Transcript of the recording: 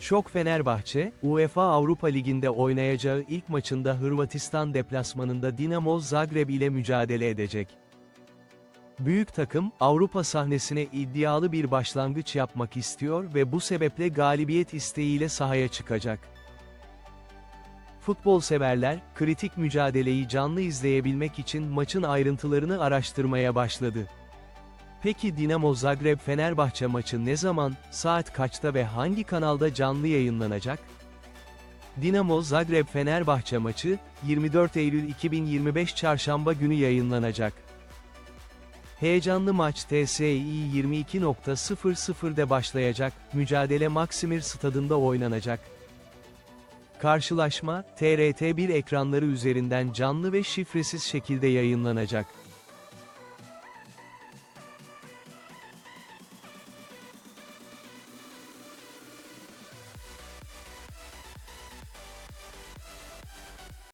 Şok Fenerbahçe, UEFA Avrupa Ligi'nde oynayacağı ilk maçında Hırvatistan deplasmanında Dinamo Zagreb ile mücadele edecek. Büyük takım, Avrupa sahnesine iddialı bir başlangıç yapmak istiyor ve bu sebeple galibiyet isteğiyle sahaya çıkacak. Futbol severler, kritik mücadeleyi canlı izleyebilmek için maçın ayrıntılarını araştırmaya başladı. Peki Dinamo Zagreb Fenerbahçe maçı ne zaman, saat kaçta ve hangi kanalda canlı yayınlanacak? Dinamo Zagreb Fenerbahçe maçı, 24 Eylül 2025 Çarşamba günü yayınlanacak. Heyecanlı maç TSI 22.00'de başlayacak, mücadele Maksimir stadında oynanacak. Karşılaşma, TRT1 ekranları üzerinden canlı ve şifresiz şekilde yayınlanacak.